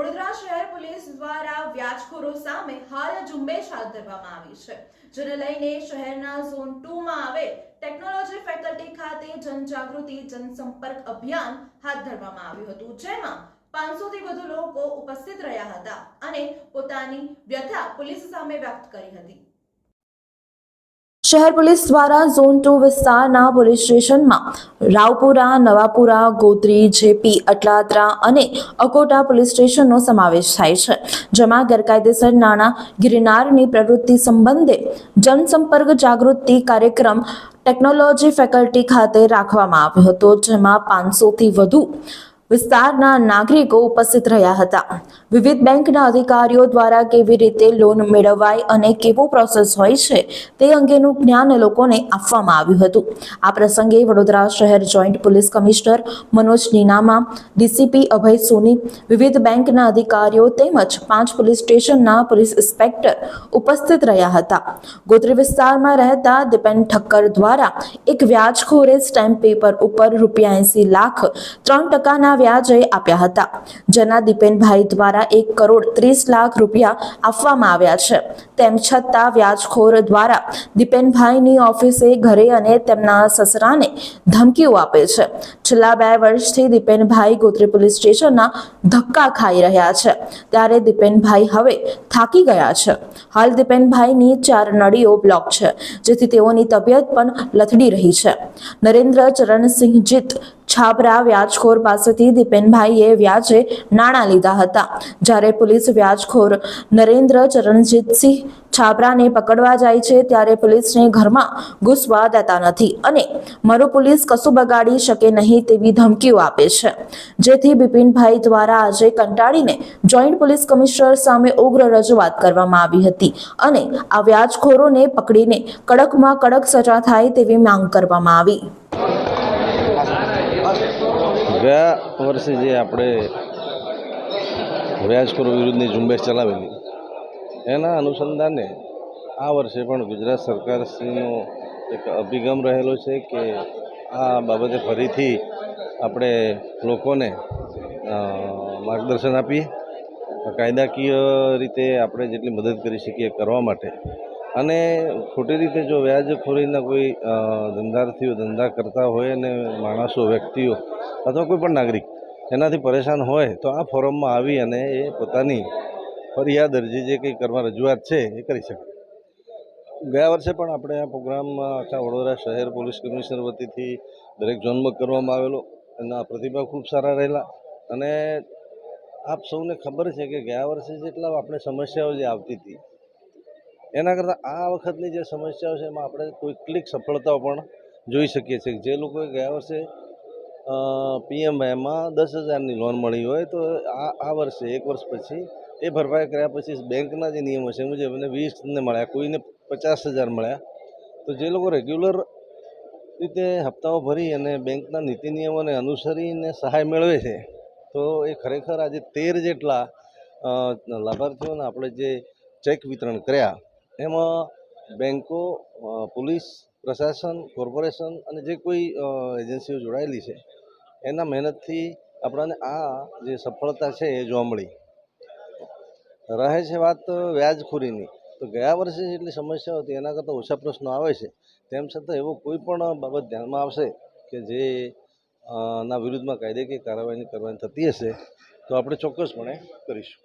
વડોદરા શહેર પોલીસ દ્વારા વ્યાજખોરો સામે હાલ ઝુંબેશ હાથ ધરવામાં આવી છે, જેને લઈને શહેરના ઝોન ટુ માં આવેલ ટેકનોલોજી ફેકલ્ટી ખાતે જનજાગૃતિ, જનસંપર્ક અભિયાન હાથ ધરવામાં આવ્યું હતું, જેમાં પાંચસો થી વધુ લોકો ઉપસ્થિત રહ્યા હતા અને પોતાની વ્યથા પોલીસ સામે વ્યક્ત કરી હતી. શહેર પોલીસ દ્વારા ઝોન ટુ વિસ્તારના પોલીસ સ્ટેશનમાં રાવપુરા, નવાપુરા, ગોત્રી, જેપી, અટલાદરા અને અકોટા પોલીસ સ્ટેશનનો સમાવેશ થાય છે, જેમાં ગેરકાયદેસર નાણાં, ગિરનારની પ્રવૃત્તિ સંબંધે જનસંપર્ક જાગૃતિ કાર્યક્રમ ટેકનોલોજી ફેકલ્ટી ખાતે રાખવામાં આવ્યો હતો, જેમાં પાંચસોથી વધુ વિસ્તારના નાગરિકો ઉપસ્થિત રહ્યા હતા. વિવિધ બેંકના અધિકારીઓ દ્વારા કેવી રીતે લોન મેળવાય અને કેવો પ્રોસેસ હોય છે તે અંગેનું જ્ઞાન લોકોને આપવામાં આવ્યું હતું. આ પ્રસંગે વડોદરા શહેર joint police commissioner Manoj Ninama, DCP Abhay Soni, વિવિધ બેંકના અધિકારીઓ તેમજ પાંચ પોલીસ સ્ટેશનના પોલીસ ઇન્સ્પેક્ટર ઉપસ્થિત રહ્યા હતા. ગોત્રી વિસ્તારમાં રહેતા દીપેન ઠક્કર દ્વારા એક વ્યાજખોરે સ્ટેમ્પ પેપર ઉપર રૂપિયા એંસી લાખ, ત્રણ ટકાના વ્યાજે આપ્યા હતા. જેના દીપેનભાઈ દ્વારા એક કરોડ ત્રીસ લાખ રૂપિયા આપવામાં આવ્યા છે. તેમ છતાં વ્યાજખોર દ્વારા દીપેનભાઈની ઓફિસે ઘરે અને તેમના સસરાને ધમકીઓ આપે છે. છેલ્લા બે વર્ષથી દીપેનભાઈ ગોત્રી પોલીસ સ્ટેશનના ધક્કા ખાઈ રહ્યા છે. ત્યારે દીપેનભાઈ હવે થાકી ગયા છે. હાલ દીપેનભાઈની ચાર નળીઓ બ્લોક છે, જેથી તેઓની તબિયત પણ લથડી રહી છે. નરેન્દ્ર ચરણસિંહ જીત છાબરા વ્યાજખોર પાસેથી દીપેનભાઈએ વ્યાજે નાણાં લીધા હતા. જ્યારે પોલીસ વ્યાજખોર નરેન્દ્ર ચરણજીતસિંહ છાબરાને પકડવા જાય છે, ત્યારે પોલીસને ઘરમાં ઘૂસવા દેતા નથી અને મારું પોલીસ કશું બગાડી શકે નહીં તેવી ધમકીઓ આપે છે. જેથી બિપિનભાઈ દ્વારા આજે કંટાળીને જોઈન્ટ પોલીસ કમિશનર સામે ઉગ્ર રજૂઆત કરવામાં આવી હતી અને આ વ્યાજખોરોને પકડીને કડકમાં કડક સજા થાય તેવી માંગ કરવામાં આવી. ગયા વર્ષે જે આપણે વ્યાજખોરો વિરુદ્ધની ઝુંબેશ ચલાવેલી, એના અનુસંધાને આ વર્ષે પણ ગુજરાત સરકારશ્રીનો એક અભિગમ રહેલો છે કે આ બાબતે ફરીથી આપણે લોકોને માર્ગદર્શન આપીએ. કાયદાકીય રીતે આપણે જેટલી મદદ કરી શકીએ કરવા માટે અને ખોટી રીતે જો વ્યાજખોરીના કોઈ ધંધાર્થીઓ ધંધા કરતા હોય અને માણસો, વ્યક્તિઓ અથવા કોઈ પણ નાગરિક એનાથી પરેશાન હોય, તો આ ફોરમમાં આવી અને એ પોતાની ફરિયાદ અરજી જે કંઈ કરવા રજૂઆત છે એ કરી શકે. ગયા વર્ષે પણ આપણે આ પ્રોગ્રામમાં આખા વડોદરા શહેર પોલીસ કમિશનર વતીથી દરેક ઝોનમાં કરવામાં આવેલો એના પ્રતિભાવ ખૂબ સારા રહેલા અને આપ સૌને ખબર છે કે ગયા વર્ષે જેટલા આપણે સમસ્યાઓ જે આવતી હતી એના કરતાં આ વખતની જે સમસ્યાઓ છે એમાં આપણે કેટલીક સફળતાઓ પણ જોઈ શકીએ છીએ. જે લોકોએ ગયા વર્ષે પીએમઆઈમાં દસ હજારની લોન મળી હોય તો આ આ વર્ષે, એક વર્ષ પછી એ ભરપાઈ કર્યા પછી બેંકના જે નિયમો છે મુજબ એને વીસને મળ્યા, કોઈને પચાસ હજાર મળ્યા. તો જે લોકો રેગ્યુલર રીતે હપ્તાઓ ભરી અને બેંકના નીતિ નિયમોને અનુસરીને સહાય મેળવે છે, તો એ ખરેખર આજે તેર જેટલા લાભાર્થીઓને આપણે જે ચેક વિતરણ કર્યા એમાં બેંકો પોલીસ, પ્રશાસન, કોર્પોરેશન અને જે કોઈ એજન્સીઓ જોડાયેલી છે, એના મહેનતથી આપણને આ જે સફળતા છે એ જોવા મળી. રહે છે વાત વ્યાજખોરીની. તો ગયા વર્ષે જેટલી સમસ્યા હતી, એના કરતાં ઓછા પ્રશ્નો આવે છે. તેમ છતાં એવો કોઈ પણ બાબત ધ્યાનમાં આવશે કે જે ના વિરુદ્ધમાં કાયદેકીય કાર્યવાહી કરવાની થતી હશે, તો આપણે ચોક્કસપણે કરીશું.